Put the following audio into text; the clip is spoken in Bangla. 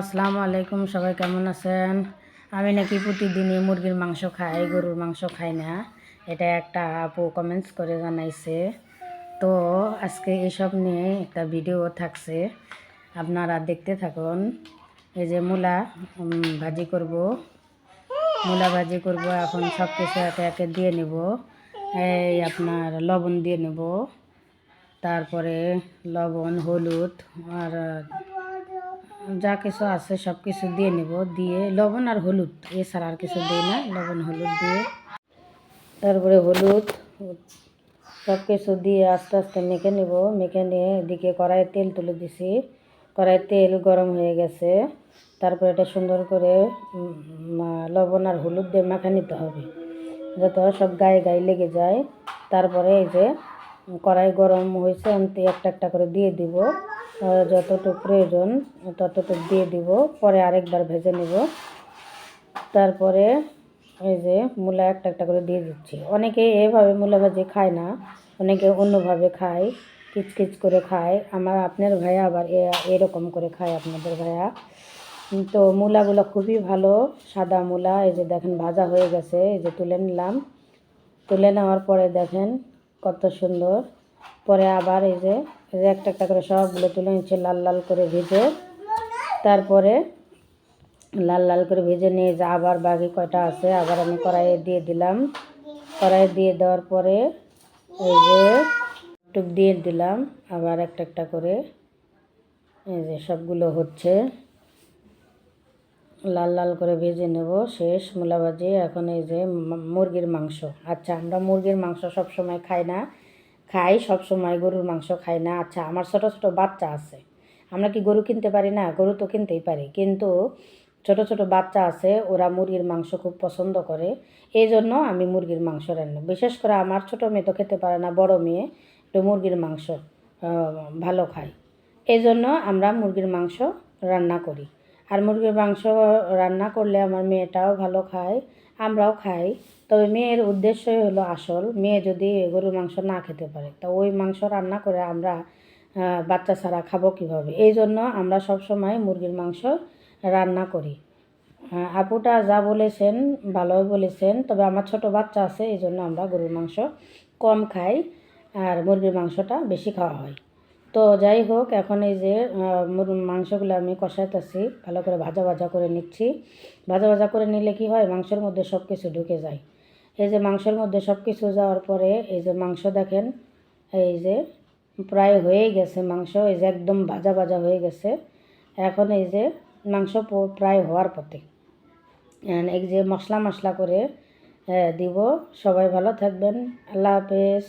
আসসালামু আলাইকুম, সবাই কেমন আছেন? আমি নাকি প্রতিদিনই মুরগির মাংস খাই, গরুর মাংস খাই না। এটা একটা আপু কমেন্টস করে জানাইছে। তো আজকে এসব নিয়ে একটা ভিডিও থাকছে। আপনারা দেখতে থাকুন। এই যে মূলা ভাজি করব। মূলা ভাজি করব, এখন সব কিছু একে একে দিয়ে নেব। এই আপনার লবণ দিয়ে নেব। তারপরে লবণ, হলুদ, আর যা কিছু আছে সব কিছু দিয়ে নেব, দিয়ে লবণ আর হলুদ এছাড়া আর কিছু দিই না, লবণ, হলুদ দিয়ে। তারপরে হলুদ সব কিছু দিয়ে আস্তে আস্তে মেখে নেব, মেখে নিয়ে এদিকে কড়াইয়ে তেল তুলে দিছি। কড়াইয়ে তেল গরম হয়ে গেছে, তারপরে এটা সুন্দর করে লবণ আর হলুদ দিয়ে মাখা নিতে হবে, যত সব গায়ে গায়ে লেগে যায়। তারপরে এই যে, কড়াই গরম হয়েছে, আমি একটা একটা করে দিয়ে দিব। যতটুকু প্রয়োজন, ততটুকু দিয়ে দিব। পরে আরেকবার ভেজে নেব। তারপরে এই যে মূলা একটা একটা করে দিয়ে দিচ্ছি। অনেকে এভাবে মূলা ভাজি খায় না, অনেকে অন্যভাবে খায়, কিচকিচ করে খায়। আমার, আপনার ভাইয়া আবার এরকম করে খায় আপনাদের ভাইয়া। তো মূলাগুলো খুবই ভালো, সাদা মূলা, এই যে দেখেন ভাজা হয়ে গেছে, এই যে তুলে নিলাম। তুলে নেওয়ার পরে দেখেন কত সুন্দর। পরে আবার এই যে একটা একটা করে সবগুলো তুলে নিচ্ছে, লাল লাল করে ভেজে। তারপরে লাল লাল করে ভেজে নিয়ে যে আবার বাকি কয়টা আছে, আবার আমি কড়াইয়ে দিয়ে দিলাম। কড়াইয়ে দিয়ে দেওয়ার পরে এই যে টুক দিয়ে দিলাম, আবার একটা একটা করে এই যে সবগুলো হচ্ছে। লাল লাল করে ভেজে নেব, শেষ মূলা ভাজি এখন এই যে মুরগির মাংস। আচ্ছা আমরা মুরগির মাংস সব সময় খাই না। খাই, সব সময় গরুর মাংস খাই না। আচ্ছা আমার ছোট ছোট বাচ্চা আছে। আমরা কি গরু কিনতে পারি না? গরু তো কিনতেই পারি। কিন্তু ছোট ছোট বাচ্চা আছে, ওরা মুরগির মাংস খুব পছন্দ করে। এই জন্য আমি মুরগির মাংস রান্না, বিশেষ করে আমার ছোট মেয়ে তো খেতে পারে না, বড় মেয়ে একটু মুরগির মাংস ভালো খায়। এই জন্য আমরা মুরগির মাংস রান্না করি। আর মুরগির মাংস রান্না করলে আমার মেয়েটাও ভালো খায়। আমরাও খাই। তবে মেয়ের উদ্দেশ্যই হলো আসল। মেয়ে যদি গরুর মাংস না খেতে পারে, তা ওই মাংস রান্না করে আমরা বাচ্চা ছাড়া খাব কীভাবে? এই জন্য আমরা সব সময় মুরগির মাংস রান্না করি। আপুটা যা বলেছেন ভালোই বলেছেন, তবে আমার ছোট বাচ্চা আছে, এই জন্য আমরা গরুর মাংস কম খাই আর মুরগির মাংসটা বেশি খাওয়া হয়। তো যাই হোক, এখন এই যে মাংসগুলো আমি কষাইতেছি, ভালো করে ভাজা ভাজা করে নিচ্ছি। ভাজা ভাজা করে নিলে কি হয়, মাংসের মধ্যে সব কিছু ঢুকে যায়। এই যে মাংসের মধ্যে সব কিছু যাওয়ার পরে, এই যে মাংস দেখেন, এই যে প্রায় হয়েই গেছে মাংস, এই যে একদম ভাজা ভাজা হয়ে গেছে। এখন এই যে মাংস প্রায় হওয়ার পথে। এই যে মশলা মশলা করে দিব। সবাই ভালো থাকবেন। আল্লাহ হাফেজ।